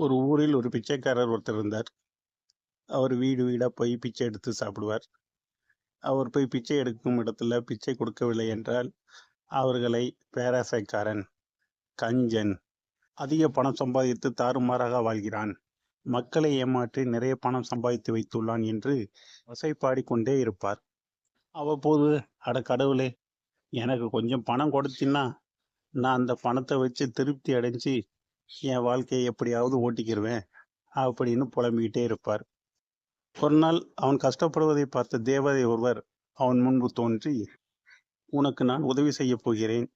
ஒரு ஊரில் ஒரு பிச்சைக்காரர் ஒருத்தர் இருந்தார். அவர் வீடு வீடாக போய் பிச்சை எடுத்து சாப்பிடுவார். அவர் போய் பிச்சை எடுக்கும் இடத்துல பிச்சை கொடுக்கவில்லை என்றால், அவர்களை பேராசைக்காரன், கஞ்சன், அதிக பணம் சம்பாதித்து தாறுமாறாக வாழ்கிறான், மக்களை ஏமாற்றி நிறைய பணம் சம்பாதித்து வைத்துள்ளான் என்று வசைப்பாடிக்கொண்டே இருப்பார். அவ்வப்போது, "அட கடவுளே! எனக்கு கொஞ்சம் பணம் கொடுத்தீன்னா, நான் அந்த பணத்தை வச்சு திருப்தி அடைஞ்சு, என் வாழ்க்கையை எப்படியாவது ஓட்டிக்கிருவேன்" அப்படின்னு புலம்பிக்கிட்டே இருப்பார். ஒரு நாள் அவன் கஷ்டப்படுவதை பார்த்த தேவதை ஒருவர் அவன் முன்பு தோன்றி, "உனக்கு நான் உதவி செய்யப் போகிறேன்.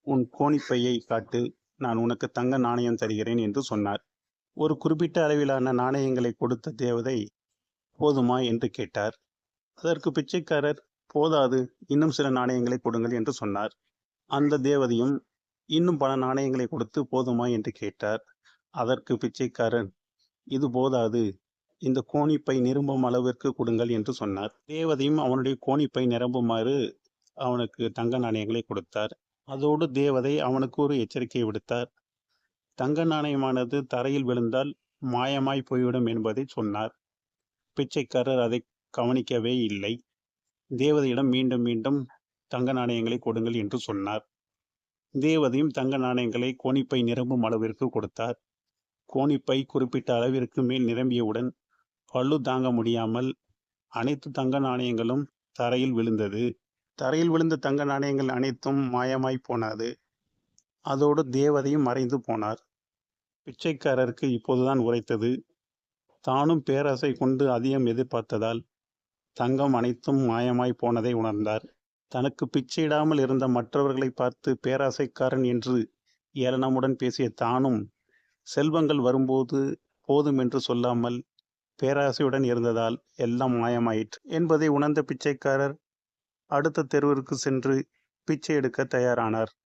உன் கோணிப்பையை காட்டு. நான் உனக்கு தங்க நாணயம் தருகிறேன்" என்று சொன்னார். ஒரு குறிப்பிட்ட அளவிலான நாணயங்களை கொடுத்த தேவதை, "போதுமா?" என்று கேட்டார். அதற்கு பிச்சைக்காரர், "போதாது. இன்னும் சில நாணயங்களை கொடுங்கள்" என்று சொன்னார். அந்த தேவதையும் இன்னும் பல நாணயங்களை கொடுத்து, "போதுமா?" என்று கேட்டார். அதற்கு பிச்சைக்காரன் "இது போதாது. இந்த கோணிப்பை நிரம்பும் அளவிற்கு கொடுங்கள்" என்று சொன்னார். தேவதையும் அவனுடைய கோணிப்பை நிரம்புமாறு அவனுக்கு தங்க நாணயங்களை கொடுத்தார். அதோடு தேவதை அவனுக்கு ஒரு எச்சரிக்கை விடுத்தார். தங்க நாணயமானது தரையில் விழுந்தால் மாயமாய் போய்விடும் என்பதை சொன்னார். பிச்சைக்காரர் அதை கவனிக்கவே இல்லை. தேவதையிடம் மீண்டும் மீண்டும் தங்க நாணயங்களை கொடுங்கள் என்று சொன்னார். தேவதையும் தங்க நாணயங்களை கோணிப்பை நிரம்பும் அளவிற்கு கொடுத்தார். கோணிப்பை குறிப்பிட்ட அளவிற்கு மேல் நிரம்பியவுடன், பல்லு தாங்க முடியாமல் அனைத்து தங்க நாணயங்களும் தரையில் விழுந்தது. தரையில் விழுந்த தங்க நாணயங்கள் அனைத்தும் மாயமாய் போனது. அதோடு தேவதையும் மறைந்து போனார். பிச்சைக்காரருக்கு இப்போதுதான் உரைத்தது. தானும் பேராசை கொண்டு அதிகம் எதிர்பார்த்ததால், தங்கம் அனைத்தும் மாயமாய் போனதை உணர்ந்தார். தனக்கு பிச்சையிடாமல் இருந்த மற்றவர்களை பார்த்து பேராசைக்காரன் என்று ஏளனமுடன் பேசிய தானும், செல்வங்கள் வரும்போது போதும் என்று சொல்லாமல் பேராசையுடன் இருந்ததால் எல்லாம் மாயமாயிற்று என்பதை உணர்ந்த பிச்சைக்காரர், அடுத்த தெருவிற்கு சென்று பிச்சை எடுக்க தயாரானார்.